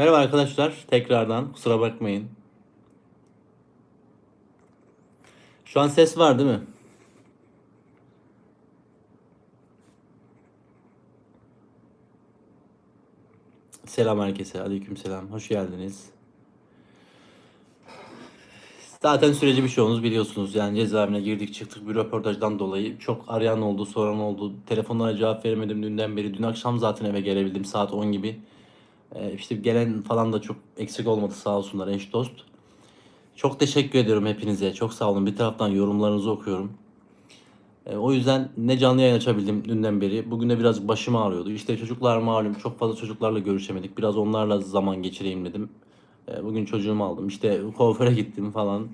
Merhaba arkadaşlar. Tekrardan kusura bakmayın. Şu an ses var değil mi? Selam herkese. Aleyküm selam. Hoş geldiniz. Zaten süreci birçoğunuz biliyorsunuz. Yani cezaevine girdik çıktık bir röportajdan dolayı. Çok arayan oldu, soran oldu. Telefonlara cevap veremedim dünden beri. Dün akşam zaten eve gelebildim saat 10 gibi. Ee, işte gelen falan da çok eksik olmadı sağ olsunlar eş dost. Çok teşekkür ediyorum hepinize. Çok sağ olun. Bir taraftan yorumlarınızı okuyorum. Ee, o yüzden ne canlı yayın açabildim dünden beri. Bugün de biraz başım ağrıyordu. İşte çocuklar malum çok fazla çocuklarla görüşemedik. Biraz onlarla zaman geçireyim dedim. Ee, bugün çocuğumu aldım. İşte kuaföre gittim falan.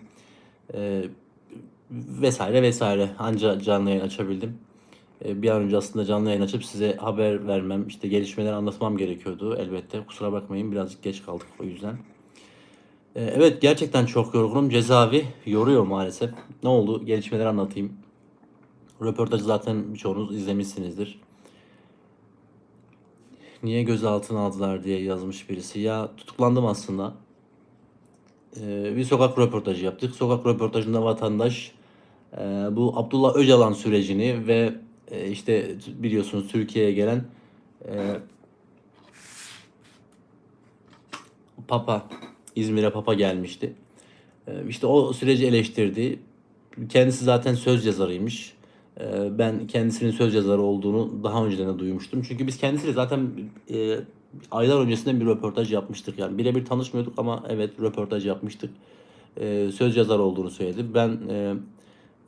Vesaire vesaire. Anca canlı yayın açabildim. Ee, bir an önce aslında canlı yayın açıp size haber vermem, işte gelişmeleri anlatmam gerekiyordu elbette. Kusura bakmayın birazcık geç kaldık o yüzden. Ee, evet gerçekten çok yorgunum. Cezaevi yoruyor maalesef. Ne oldu? Gelişmeleri anlatayım. Röportajı zaten birçoğunuz izlemişsinizdir. Niye gözaltına aldılar diye yazmış birisi. Ya tutuklandım aslında. Ee, bir sokak röportajı yaptık. Sokak röportajında vatandaş e, bu Abdullah Öcalan sürecini ve e, işte biliyorsunuz Türkiye'ye gelen e, Papa İzmir'e Papa gelmişti. E, işte o süreci eleştirdi. Kendisi zaten söz yazarıymış. E, ben kendisinin söz yazarı olduğunu daha önceden de duymuştum. Çünkü biz kendisiyle zaten e, aylar öncesinden bir röportaj yapmıştık. Yani birebir tanışmıyorduk ama evet röportaj yapmıştık. E, söz yazarı olduğunu söyledi. Ben e,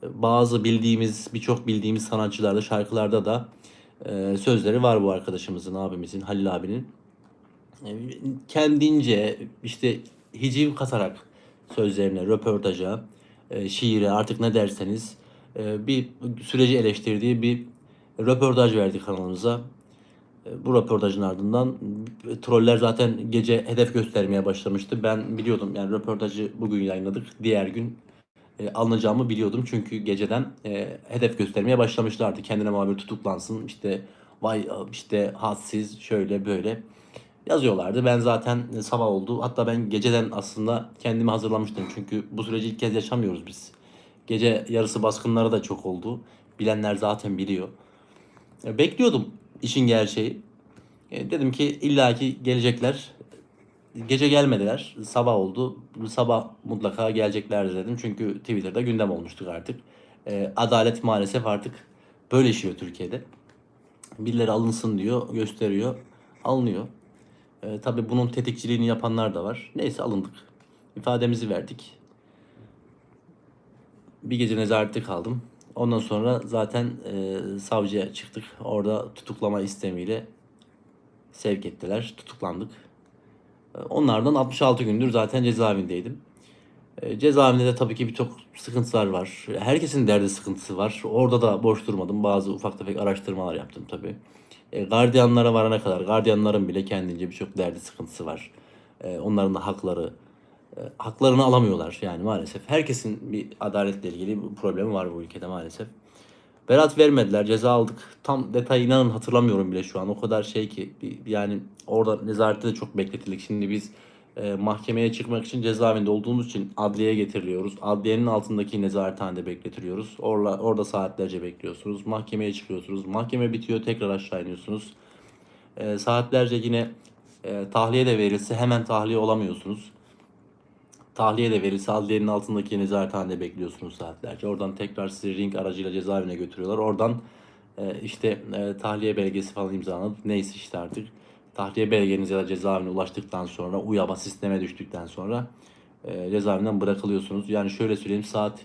bazı bildiğimiz, birçok bildiğimiz sanatçılarda, şarkılarda da e, sözleri var bu arkadaşımızın, abimizin, Halil abinin. E, kendince işte hiciv katarak sözlerine, röportaja, e, şiire artık ne derseniz e, bir süreci eleştirdiği bir röportaj verdi kanalımıza. E, Bu röportajın ardından e, troller zaten gece hedef göstermeye başlamıştı. Ben biliyordum yani röportajı bugün yayınladık. Diğer gün e, alınacağımı biliyordum. Çünkü geceden e, hedef göstermeye başlamışlardı. Kendine muhabir tutuklansın işte vay işte hadsiz şöyle böyle yazıyorlardı. Ben zaten e, sabah oldu. Hatta ben geceden aslında kendimi hazırlamıştım. Çünkü bu süreci ilk kez yaşamıyoruz biz. Gece yarısı baskınları da çok oldu. Bilenler zaten biliyor. E, Bekliyordum işin gerçeği. E, Dedim ki illaki gelecekler. Gece gelmediler. Sabah oldu. Sabah mutlaka gelecekler dedim. Çünkü Twitter'da gündem olmuştuk artık. E, adalet maalesef artık böyle işiyor Türkiye'de. Birileri alınsın diyor, gösteriyor. Alınıyor. E, tabii bunun tetikçiliğini yapanlar da var. Neyse alındık. İfademizi verdik. Bir gece nezarette kaldım. Ondan sonra zaten e, savcıya çıktık. Orada tutuklama istemiyle sevk ettiler. Tutuklandık. E, Onlardan 66 gündür zaten cezaevindeydim. E, Cezaevinde de tabii ki birçok sıkıntılar var. Herkesin derdi sıkıntısı var. Orada da boş durmadım. Bazı ufak tefek araştırmalar yaptım tabii. E, gardiyanlara varana kadar, gardiyanların bile kendince birçok derdi sıkıntısı var. E, onların da hakları, e, haklarını alamıyorlar yani maalesef. Herkesin bir adaletle ilgili bir problemi var bu ülkede maalesef. Berat vermediler, ceza aldık. Tam detayı inanın hatırlamıyorum bile şu an. O kadar şey ki yani orada nezarette de çok bekletildik. Şimdi biz e, mahkemeye çıkmak için cezaevinde olduğumuz için adliyeye getiriliyoruz. Adliyenin altındaki nezarethanede bekletiliyoruz. Orla, orada saatlerce bekliyorsunuz. Mahkemeye çıkıyorsunuz. Mahkeme bitiyor tekrar aşağı iniyorsunuz. E, saatlerce yine e, tahliye de verilse hemen tahliye olamıyorsunuz. Tahliye de verilse adliyenin altındaki nezarethanede bekliyorsunuz saatlerce. Oradan tekrar sizi ring aracıyla cezaevine götürüyorlar. Oradan e, işte e, tahliye belgesi falan imzalanıp neyse işte artık tahliye belgeniz ya da cezaevine ulaştıktan sonra UYAB'a sisteme düştükten sonra e, cezaevinden bırakılıyorsunuz. Yani şöyle söyleyeyim saat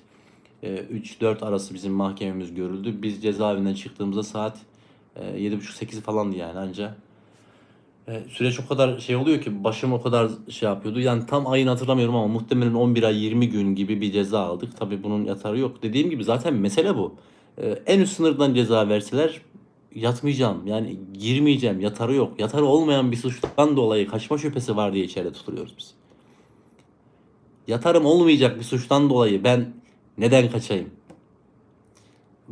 e, 3-4 arası bizim mahkememiz görüldü. Biz cezaevinden çıktığımızda saat e, 7.30-8 falandı yani anca. E, süreç o kadar şey oluyor ki başım o kadar şey yapıyordu. Yani tam ayını hatırlamıyorum ama muhtemelen 11 ay 20 gün gibi bir ceza aldık. Tabii bunun yatarı yok. Dediğim gibi zaten mesele bu. E, en üst sınırdan ceza verseler yatmayacağım. Yani girmeyeceğim. Yatarı yok. Yatarı olmayan bir suçtan dolayı kaçma şüphesi var diye içeride tutuluyoruz biz. Yatarım olmayacak bir suçtan dolayı ben neden kaçayım?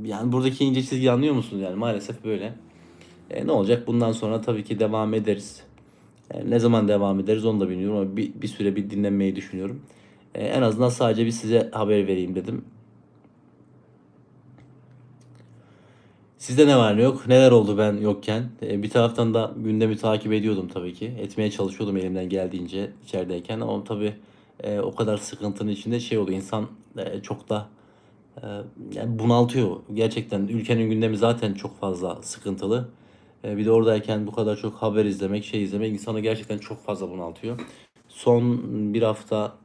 Yani buradaki ince çizgiyi anlıyor musunuz? Yani maalesef böyle. E, ne olacak? Bundan sonra tabii ki devam ederiz. E, ne zaman devam ederiz onu da bilmiyorum ama bir, bir süre bir dinlenmeyi düşünüyorum. E, en azından sadece bir size haber vereyim dedim. Sizde ne var ne yok? Neler oldu ben yokken? E, bir taraftan da gündemi takip ediyordum tabii ki. Etmeye çalışıyordum elimden geldiğince içerideyken ama tabii e, o kadar sıkıntının içinde şey oluyor. İnsan e, çok da e, yani bunaltıyor. Gerçekten ülkenin gündemi zaten çok fazla sıkıntılı. E, bir de oradayken bu kadar çok haber izlemek, şey izlemek insanı gerçekten çok fazla bunaltıyor. Son bir hafta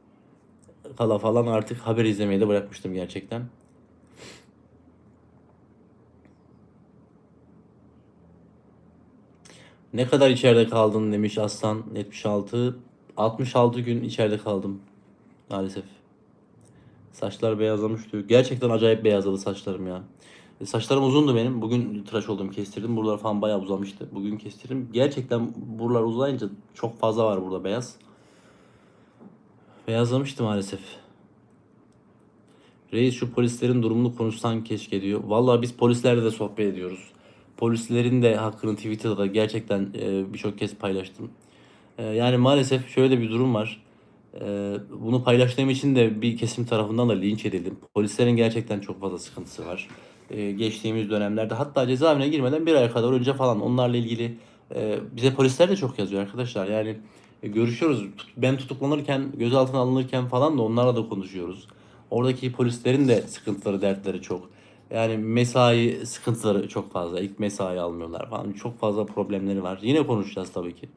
kala falan artık haber izlemeyi de bırakmıştım gerçekten. Ne kadar içeride kaldın demiş Aslan 76. 66 gün içeride kaldım maalesef. Saçlar beyazlamış diyor. Gerçekten acayip beyazladı saçlarım ya. E, Saçlarım uzundu benim. Bugün tıraş oldum kestirdim. Buralar falan bayağı uzamıştı. Bugün kestirdim. Gerçekten buralar uzayınca çok fazla var burada beyaz. Beyazlamıştı maalesef. Reis şu polislerin durumunu konuşsan keşke diyor. Vallahi biz polislerle de sohbet ediyoruz. Polislerin de hakkını Twitter'da da gerçekten e, birçok kez paylaştım. E, yani maalesef şöyle bir durum var. E, bunu paylaştığım için de bir kesim tarafından da linç edildim. Polislerin gerçekten çok fazla sıkıntısı var. E, geçtiğimiz dönemlerde hatta cezaevine girmeden bir ay kadar önce falan onlarla ilgili e, bize polisler de çok yazıyor arkadaşlar. Yani e, görüşüyoruz. Ben tutuklanırken, gözaltına alınırken falan da onlarla da konuşuyoruz. Oradaki polislerin de sıkıntıları, dertleri çok. Yani mesai sıkıntıları çok fazla. İlk mesai almıyorlar falan. Çok fazla problemleri var. Yine konuşacağız tabii ki.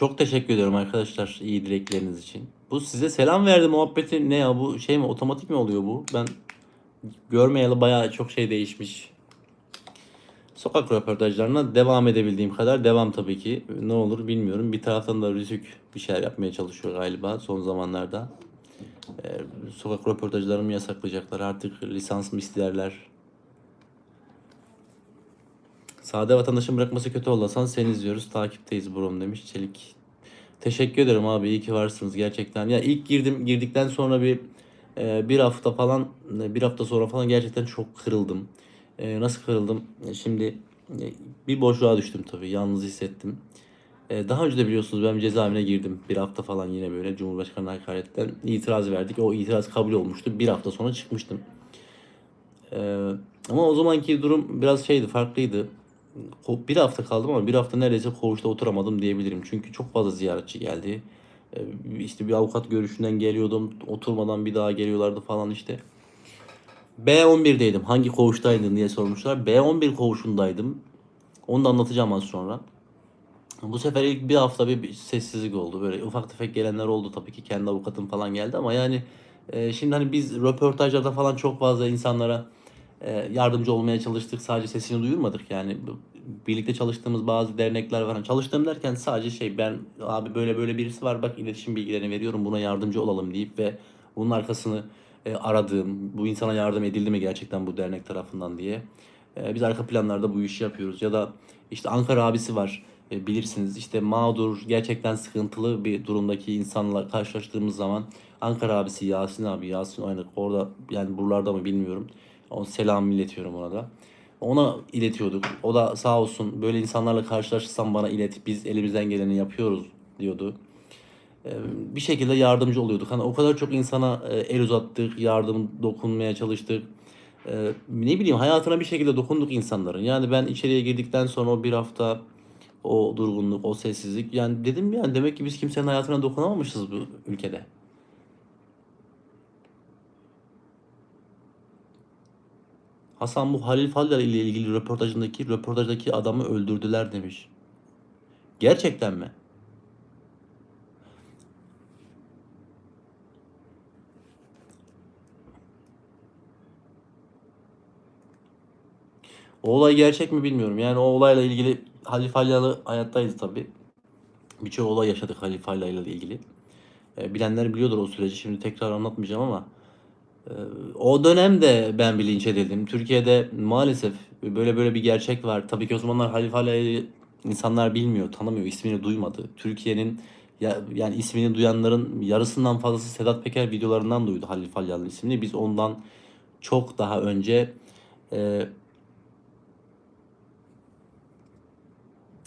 Çok teşekkür ediyorum arkadaşlar iyi dilekleriniz için. Bu size selam verdi muhabbeti ne ya bu şey mi otomatik mi oluyor bu? Ben görmeyeli bayağı çok şey değişmiş. Sokak röportajlarına devam edebildiğim kadar devam tabii ki. Ne olur bilmiyorum. Bir taraftan da Rütük bir şeyler yapmaya çalışıyor galiba son zamanlarda. Ee, sokak röportajlarımı yasaklayacaklar. Artık lisans mı isterler? Sade vatandaşın bırakması kötü oldu. Hasan seni izliyoruz. Takipteyiz brom demiş Çelik. Teşekkür ederim abi. İyi ki varsınız gerçekten. Ya ilk girdim girdikten sonra bir e, bir hafta falan e, bir hafta sonra falan gerçekten çok kırıldım. E, nasıl kırıldım? Şimdi bir boşluğa düştüm tabii. Yalnız hissettim. Daha önce de biliyorsunuz ben cezaevine girdim. Bir hafta falan yine böyle Cumhurbaşkanı hakaretten itiraz verdik. O itiraz kabul olmuştu. Bir hafta sonra çıkmıştım. Ama o zamanki durum biraz şeydi, farklıydı. Bir hafta kaldım ama bir hafta neredeyse koğuşta oturamadım diyebilirim. Çünkü çok fazla ziyaretçi geldi. Ee, işte bir avukat görüşünden geliyordum. Oturmadan bir daha geliyorlardı falan işte. B11'deydim. Hangi koğuştaydın diye sormuşlar. B11 koğuşundaydım. Onu da anlatacağım az sonra. Bu sefer ilk bir hafta bir, sessizlik oldu. Böyle ufak tefek gelenler oldu tabii ki. Kendi avukatım falan geldi ama yani e, şimdi hani biz röportajlarda falan çok fazla insanlara yardımcı olmaya çalıştık. Sadece sesini duyurmadık yani. Birlikte çalıştığımız bazı dernekler var. Hani çalıştığım derken sadece şey ben abi böyle böyle birisi var bak iletişim bilgilerini veriyorum buna yardımcı olalım deyip ve bunun arkasını e, aradığım bu insana yardım edildi mi gerçekten bu dernek tarafından diye. E, biz arka planlarda bu işi yapıyoruz. Ya da işte Ankara abisi var e, bilirsiniz işte mağdur gerçekten sıkıntılı bir durumdaki insanla karşılaştığımız zaman Ankara abisi Yasin abi Yasin Oynak orada yani buralarda mı bilmiyorum. O selam iletiyorum ona da. Ona iletiyorduk. O da sağ olsun böyle insanlarla karşılaşırsam bana ilet. Biz elimizden geleni yapıyoruz diyordu. Bir şekilde yardımcı oluyorduk. Hani o kadar çok insana el uzattık, yardım dokunmaya çalıştık. Ne bileyim hayatına bir şekilde dokunduk insanların. Yani ben içeriye girdikten sonra o bir hafta o durgunluk, o sessizlik. Yani dedim yani demek ki biz kimsenin hayatına dokunamamışız bu ülkede. Hasan bu Halil Fallar ile ilgili röportajındaki röportajdaki adamı öldürdüler demiş. Gerçekten mi? O olay gerçek mi bilmiyorum. Yani o olayla ilgili Halil Falyalı hayattaydı tabii. Birçok olay yaşadık Halil Falyalı ilgili. E, bilenler biliyordur o süreci. Şimdi tekrar anlatmayacağım ama o dönemde ben bir linç edildim. Türkiye'de maalesef böyle böyle bir gerçek var. Tabii ki o zamanlar Halil Falyalı'yı insanlar bilmiyor, tanımıyor, ismini duymadı. Türkiye'nin ya, yani ismini duyanların yarısından fazlası Sedat Peker videolarından duydu Halil Falyalı ismini. Biz ondan çok daha önce e,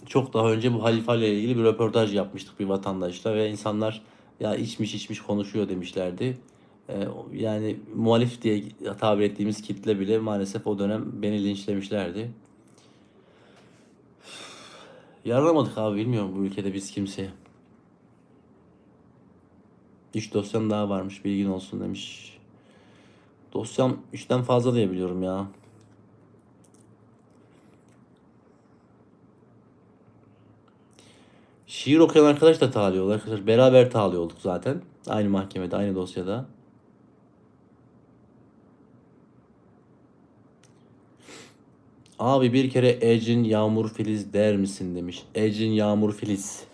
çok daha önce bu Halifa ile ilgili bir röportaj yapmıştık bir vatandaşla ve insanlar ya içmiş içmiş konuşuyor demişlerdi. Ee, yani muhalif diye tabir ettiğimiz kitle bile maalesef o dönem beni linçlemişlerdi. Yaramadık abi bilmiyorum bu ülkede biz kimseye. Üç dosyan daha varmış bilgin olsun demiş. Dosyam üçten fazla diye biliyorum ya. Şiir okuyan arkadaş da tahliye oldu arkadaşlar. Beraber tahliye olduk zaten. Aynı mahkemede, aynı dosyada. Abi bir kere Ecin Yağmur Filiz der misin demiş. Ecin Yağmur Filiz.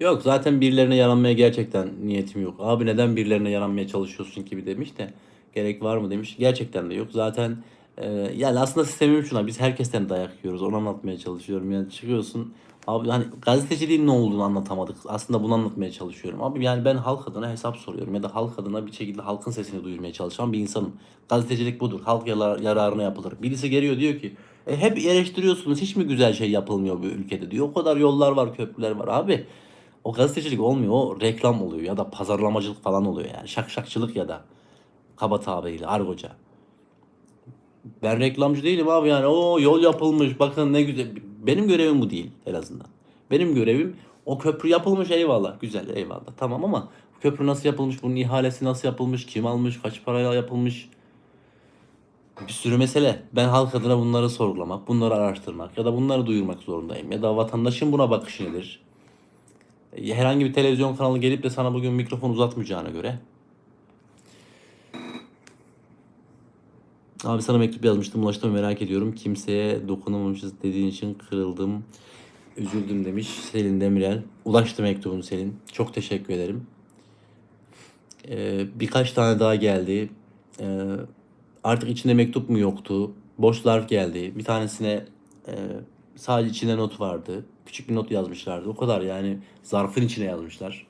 Yok zaten birilerine yaranmaya gerçekten niyetim yok. Abi neden birilerine yaranmaya çalışıyorsun gibi demiş de gerek var mı demiş. Gerçekten de yok. Zaten e, yani aslında sistemim şuna biz herkesten dayak yiyoruz. Onu anlatmaya çalışıyorum. Yani çıkıyorsun abi hani gazeteciliğin ne olduğunu anlatamadık. Aslında bunu anlatmaya çalışıyorum. Abi yani ben halk adına hesap soruyorum ya da halk adına bir şekilde halkın sesini duyurmaya çalışan bir insanım. Gazetecilik budur. Halk yarar- yararına yapılır. Birisi geliyor diyor ki e, hep eleştiriyorsunuz. Hiç mi güzel şey yapılmıyor bu ülkede diyor. O kadar yollar var, köprüler var abi. O gazetecilik olmuyor. O reklam oluyor ya da pazarlamacılık falan oluyor yani. Şakşakçılık ya da kaba tabiriyle argoca. Ben reklamcı değilim abi yani. O yol yapılmış bakın ne güzel. Benim görevim bu değil en azından. Benim görevim o köprü yapılmış eyvallah. Güzel eyvallah. Tamam ama köprü nasıl yapılmış? Bunun ihalesi nasıl yapılmış? Kim almış? Kaç parayla yapılmış? Bir sürü mesele. Ben halk adına bunları sorgulamak, bunları araştırmak ya da bunları duyurmak zorundayım. Ya da vatandaşın buna bakışı nedir? herhangi bir televizyon kanalı gelip de sana bugün mikrofon uzatmayacağına göre. Abi sana mektup yazmıştım ulaştım merak ediyorum. Kimseye dokunamamışız dediğin için kırıldım. Üzüldüm demiş Selin Demirel. Ulaştı mektubun Selin. Çok teşekkür ederim. Ee, birkaç tane daha geldi. Ee, artık içinde mektup mu yoktu? Boş zarf geldi. Bir tanesine e, sadece içinde not vardı. Küçük bir not yazmışlardı. O kadar yani zarfın içine yazmışlar.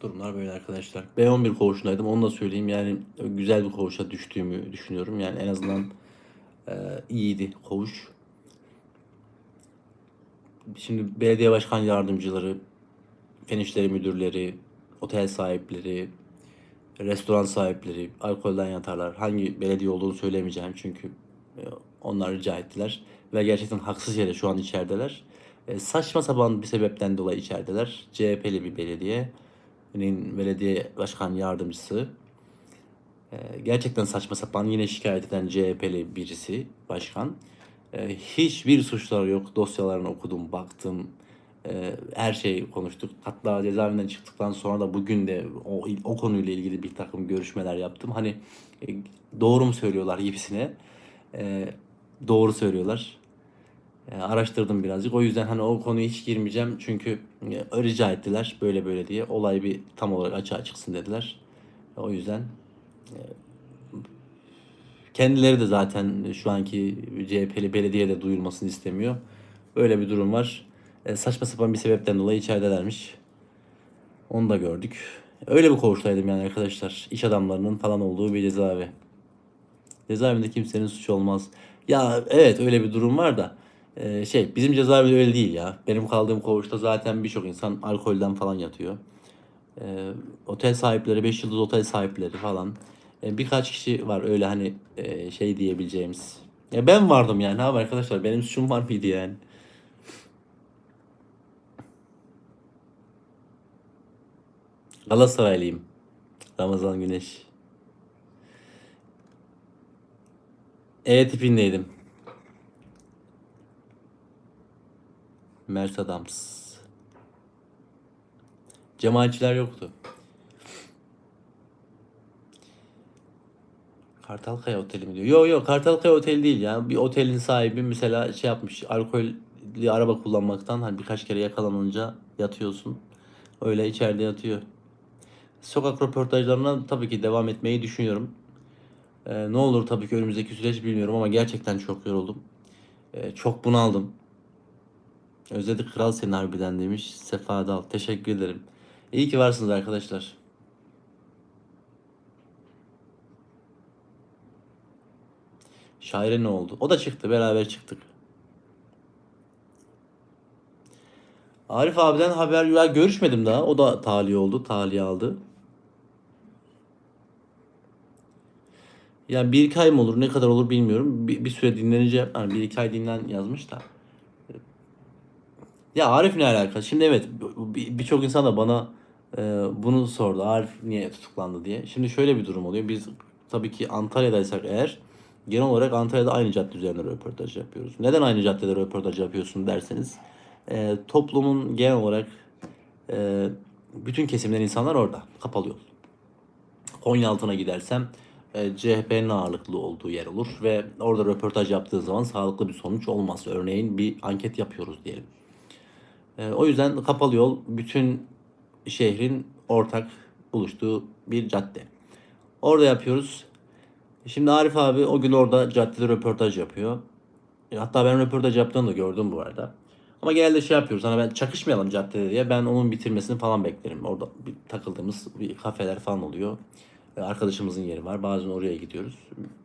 Durumlar böyle arkadaşlar. B11 koğuşundaydım. Onu da söyleyeyim. Yani güzel bir koğuşa düştüğümü düşünüyorum. Yani en azından e, iyiydi koğuş. Şimdi belediye başkan yardımcıları, fen işleri müdürleri, otel sahipleri, restoran sahipleri alkolden yatarlar. Hangi belediye olduğunu söylemeyeceğim çünkü e, onlar rica ettiler. Ve gerçekten haksız yere şu an içerideler. E, saçma sapan bir sebepten dolayı içerideler. CHP'li bir belediyenin belediye başkan yardımcısı. E, gerçekten saçma sapan yine şikayet eden CHP'li birisi başkan. E, hiçbir suçları yok. Dosyalarını okudum, baktım. E, her şeyi konuştuk. Hatta cezaevinden çıktıktan sonra da bugün de o, o konuyla ilgili bir takım görüşmeler yaptım. Hani e, doğru mu söylüyorlar gibisine. E, doğru söylüyorlar. E, araştırdım birazcık. O yüzden hani o konuya hiç girmeyeceğim. Çünkü e, rica ettiler böyle böyle diye. Olay bir tam olarak açığa çıksın dediler. O yüzden e, kendileri de zaten şu anki CHP'li belediye de duyurmasını istemiyor. Böyle bir durum var. E, saçma sapan bir sebepten dolayı içeridelermiş. Onu da gördük. Öyle bir koğuştaydım yani arkadaşlar. İş adamlarının falan olduğu bir cezaevi. Cezaevinde kimsenin suçu olmaz. Ya evet öyle bir durum var da e, şey bizim cezaevi öyle değil ya. Benim kaldığım koğuşta zaten birçok insan alkolden falan yatıyor. E, otel sahipleri, 5 yıldız otel sahipleri falan. E, birkaç kişi var öyle hani e, şey diyebileceğimiz. Ya ben vardım yani abi arkadaşlar benim suçum var mıydı yani? Galatasaraylıyım. Ramazan Güneş. E tipindeydim. Mert Adams. Cemaatçiler yoktu. Kartalkaya Oteli mi diyor? Yok yok Kartalkaya Oteli değil ya. Bir otelin sahibi mesela şey yapmış. Alkollü araba kullanmaktan hani birkaç kere yakalanınca yatıyorsun. Öyle içeride yatıyor. Sokak röportajlarına tabii ki devam etmeyi düşünüyorum. Ee, ne olur tabii ki önümüzdeki süreç bilmiyorum ama gerçekten çok yoruldum. Ee, çok bunaldım. Özledik kral seni harbiden demiş Sefa Dal. Teşekkür ederim. İyi ki varsınız arkadaşlar. Şaire ne oldu? O da çıktı. Beraber çıktık. Arif abiden haber ya görüşmedim daha. O da tali oldu. Tali aldı. Yani bir iki mı olur ne kadar olur bilmiyorum. Bir, bir süre dinlenince hani bir iki ay dinlen yazmış da. Ya Arif ne alaka? Şimdi evet bir- birçok insan da bana e, bunu sordu. Arif niye tutuklandı diye. Şimdi şöyle bir durum oluyor. Biz tabii ki Antalya'daysak eğer genel olarak Antalya'da aynı cadde üzerinde röportaj yapıyoruz. Neden aynı caddede röportaj yapıyorsun derseniz e, toplumun genel olarak e, bütün kesimden insanlar orada. Kapalı yol. Konya altına gidersem e, CHP'nin ağırlıklı olduğu yer olur ve orada röportaj yaptığın zaman sağlıklı bir sonuç olmaz. Örneğin bir anket yapıyoruz diyelim. E, o yüzden kapalı yol bütün şehrin ortak buluştuğu bir cadde. Orada yapıyoruz. Şimdi Arif abi o gün orada caddede röportaj yapıyor. E, Hatta ben röportaj yaptığını da gördüm bu arada. Ama genelde şey yapıyoruz hani ben çakışmayalım caddede diye ben onun bitirmesini falan beklerim. Orada bir takıldığımız bir kafeler falan oluyor. E, Arkadaşımızın yeri var. Bazen oraya gidiyoruz.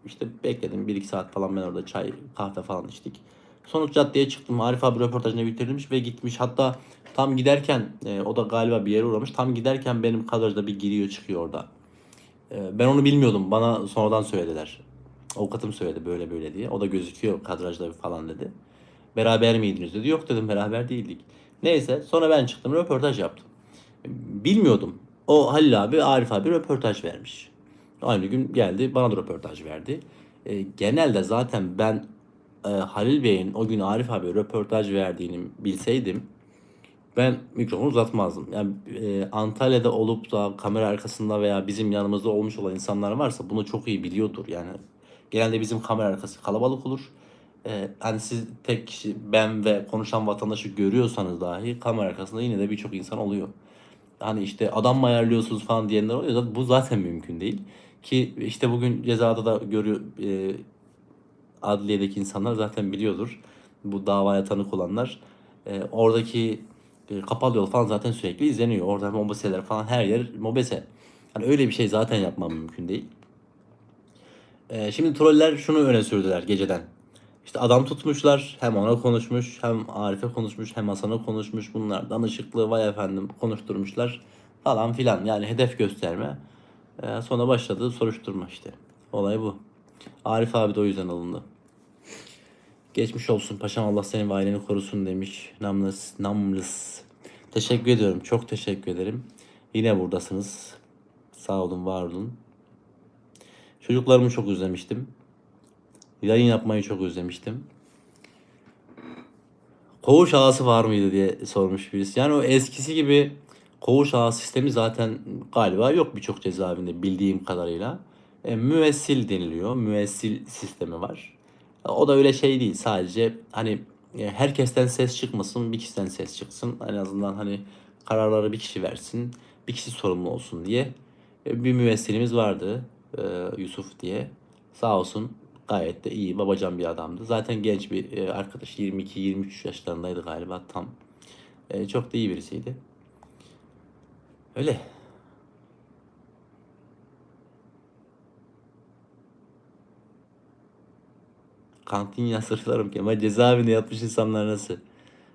İşte bekledim. 1-2 saat falan ben orada çay, kahve falan içtik. Sonuç caddeye çıktım. Arif abi röportajını bitirmiş ve gitmiş. Hatta tam giderken e, o da galiba bir yere uğramış. Tam giderken benim kadrajda bir giriyor çıkıyor orada. E, ben onu bilmiyordum. Bana sonradan söylediler. Avukatım söyledi böyle böyle diye. O da gözüküyor kadrajda falan dedi. Beraber miydiniz dedi. Yok dedim beraber değildik. Neyse sonra ben çıktım röportaj yaptım. Bilmiyordum. O Halil abi Arif abi röportaj vermiş. Aynı gün geldi bana da röportaj verdi. E, genelde zaten ben e, Halil Bey'in o gün Arif abi röportaj verdiğini bilseydim ben mikrofonu uzatmazdım. Yani e, Antalya'da olup da kamera arkasında veya bizim yanımızda olmuş olan insanlar varsa bunu çok iyi biliyordur. Yani genelde bizim kamera arkası kalabalık olur. E, hani siz tek kişi ben ve konuşan vatandaşı görüyorsanız dahi kamera arkasında yine de birçok insan oluyor. Hani işte adam mı ayarlıyorsunuz falan diyenler oluyor. Bu zaten mümkün değil. Ki işte bugün cezada da görüyor e, adliyedeki insanlar zaten biliyordur. Bu davaya tanık olanlar. E, oradaki e, kapalı yol falan zaten sürekli izleniyor. Orada mobeseler falan her yer mobese. Hani öyle bir şey zaten yapmam mümkün değil. E, şimdi troller şunu öne sürdüler geceden. İşte adam tutmuşlar. Hem ona konuşmuş, hem Arif'e konuşmuş, hem Hasan'a konuşmuş. Bunlar danışıklı vay efendim konuşturmuşlar falan filan. Yani hedef gösterme. E, sonra başladı soruşturma işte. Olay bu. Arif abi de o yüzden alındı. Geçmiş olsun paşam Allah senin ve aileni korusun demiş. Namlus, Namlus. Teşekkür ediyorum. Çok teşekkür ederim. Yine buradasınız. Sağ olun, var olun. Çocuklarımı çok özlemiştim. Yayın yapmayı çok özlemiştim. Koğuş ağası var mıydı diye sormuş birisi. Yani o eskisi gibi koğuş ağı sistemi zaten galiba yok birçok cezaevinde bildiğim kadarıyla. E, müessil deniliyor. Müessil sistemi var. O da öyle şey değil. Sadece hani e, herkesten ses çıkmasın, bir kişiden ses çıksın. En azından hani kararları bir kişi versin, bir kişi sorumlu olsun diye e, bir müessilimiz vardı. e, Yusuf diye. Sağ olsun gayet de iyi, babacan bir adamdı. Zaten genç bir arkadaş. 22-23 yaşlarındaydı galiba tam. Çok da iyi birisiydi. Öyle. Kantin yasırlarım ki ama cezaevinde yatmış insanlar nasıl?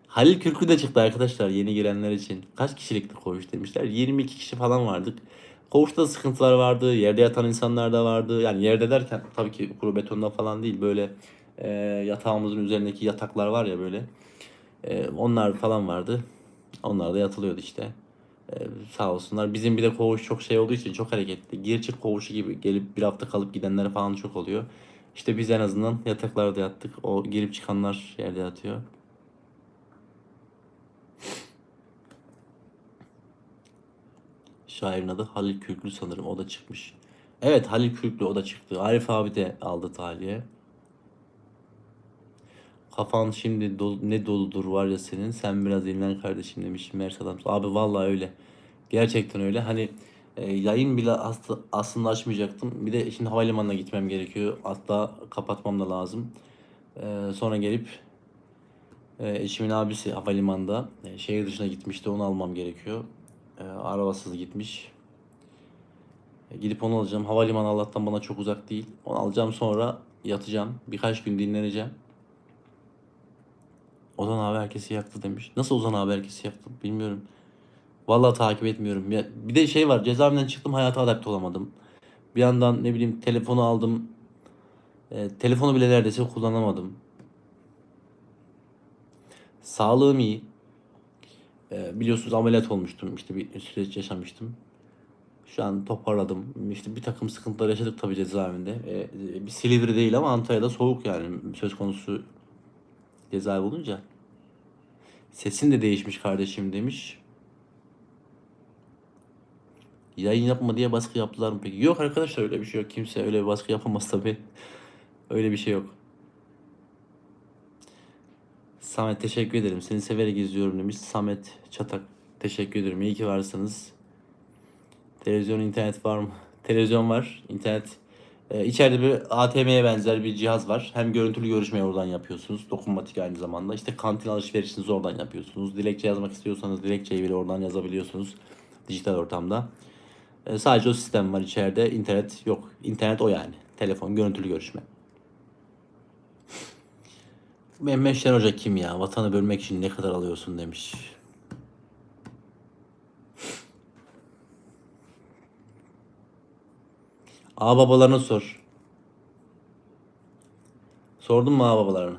Halil Kürkü de çıktı arkadaşlar yeni girenler için. Kaç kişilikti koğuş demişler. 22 kişi falan vardık. Koğuşta sıkıntılar vardı. Yerde yatan insanlar da vardı. Yani yerde derken tabii ki kuru betonda falan değil. Böyle e, yatağımızın üzerindeki yataklar var ya böyle. E, onlar falan vardı. Onlar da yatılıyordu işte. E, sağ olsunlar. Bizim bir de koğuş çok şey olduğu için çok hareketli. Gir çık koğuşu gibi gelip bir hafta kalıp gidenler falan çok oluyor. İşte biz en azından yataklarda yattık. O girip çıkanlar yerde yatıyor. Şairin adı Halil Kürklü sanırım. O da çıkmış. Evet Halil Kürklü o da çıktı. Arif abi de aldı taliye. Kafan şimdi dolu, ne doludur var ya senin. Sen biraz dinlen kardeşim demiş Mers adam. Abi vallahi öyle. Gerçekten öyle. Hani E, yayın bile aslında, aslında açmayacaktım. Bir de şimdi havalimanına gitmem gerekiyor. Hatta kapatmam da lazım. E, sonra gelip e, eşimin abisi havalimanında e, şehir dışına gitmişti. Onu almam gerekiyor. E, arabasız gitmiş. E, gidip onu alacağım. Havalimanı Allah'tan bana çok uzak değil. Onu alacağım sonra yatacağım. Birkaç gün dinleneceğim. Ozan abi herkesi yaktı demiş. Nasıl Ozan abi herkesi yaktı bilmiyorum. Vallahi takip etmiyorum. Ya, bir de şey var cezaevinden çıktım hayata adapte olamadım. Bir yandan ne bileyim telefonu aldım. E, telefonu bile neredeyse kullanamadım. Sağlığım iyi. E, biliyorsunuz ameliyat olmuştum. İşte bir süreç yaşamıştım. Şu an toparladım. İşte bir takım sıkıntılar yaşadık tabii cezaevinde. E, bir Silivri değil ama Antalya'da soğuk yani söz konusu cezaevi olunca. Sesin de değişmiş kardeşim demiş. Yayın yapma diye baskı yaptılar mı peki? Yok arkadaşlar öyle bir şey yok. Kimse öyle baskı yapamaz tabii. Öyle bir şey yok. Samet teşekkür ederim. Seni severek izliyorum demiş. Samet Çatak teşekkür ederim. İyi ki varsınız. Televizyon, internet var mı? Televizyon var, internet. Ee, içeride bir ATM'ye benzer bir cihaz var. Hem görüntülü görüşmeyi oradan yapıyorsunuz. Dokunmatik aynı zamanda. İşte kantin alışverişinizi oradan yapıyorsunuz. Dilekçe yazmak istiyorsanız dilekçeyi bile oradan yazabiliyorsunuz. Dijital ortamda. Ee, sadece o sistem var içeride. İnternet yok. İnternet o yani. Telefon, görüntülü görüşme. Mehmet Şen Hoca kim ya? Vatanı bölmek için ne kadar alıyorsun demiş. Ağababalarına sor. Sordun mu ağababalarına?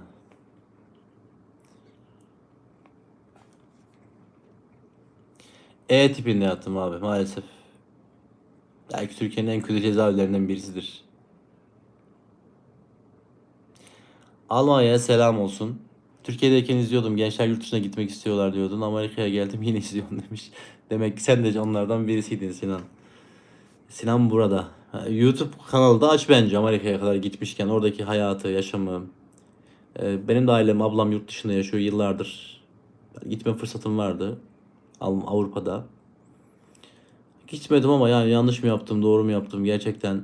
E tipinde yattım abi maalesef. Belki Türkiye'nin en kötü cezaevlerinden birisidir. Almanya'ya selam olsun. Türkiye'deyken izliyordum. Gençler yurt dışına gitmek istiyorlar diyordun. Amerika'ya geldim yine izliyorum demiş. Demek ki sen de onlardan birisiydin Sinan. Sinan burada. YouTube kanalı da aç bence Amerika'ya kadar gitmişken oradaki hayatı, yaşamı. Ee, benim de ailem, ablam yurt dışında yaşıyor yıllardır. Gitme fırsatım vardı. Avrupa'da. Gitmedim ama yani yanlış mı yaptım, doğru mu yaptım gerçekten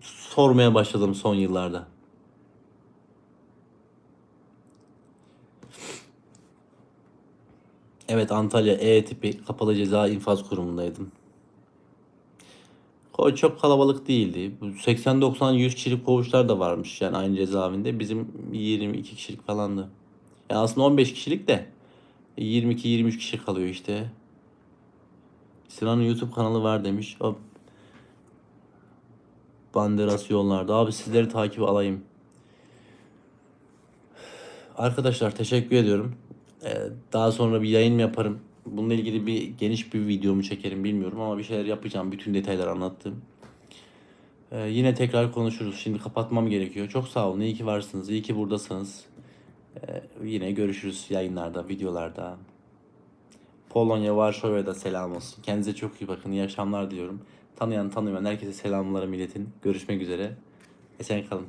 sormaya başladım son yıllarda. Evet Antalya E tipi kapalı ceza infaz kurumundaydım. O çok kalabalık değildi. Bu 80-90-100 kişilik koğuşlar da varmış yani aynı cezaevinde. Bizim 22 kişilik falandı. Yani aslında 15 kişilik de 22-23 kişi kalıyor işte. Sinan'ın YouTube kanalı var demiş. O Banderas yollarda. Abi sizleri takip alayım. Arkadaşlar teşekkür ediyorum. Ee, daha sonra bir yayın yaparım. Bununla ilgili bir geniş bir videomu çekerim bilmiyorum ama bir şeyler yapacağım. Bütün detaylar anlattım. Ee, yine tekrar konuşuruz. Şimdi kapatmam gerekiyor. Çok sağ olun. İyi ki varsınız. İyi ki buradasınız. Ee, yine görüşürüz yayınlarda, videolarda. Polonya, Varşova'ya da selam olsun. Kendinize çok iyi bakın. İyi akşamlar diliyorum. Tanıyan tanımayan herkese selamlarımı iletin. Görüşmek üzere. Esen kalın.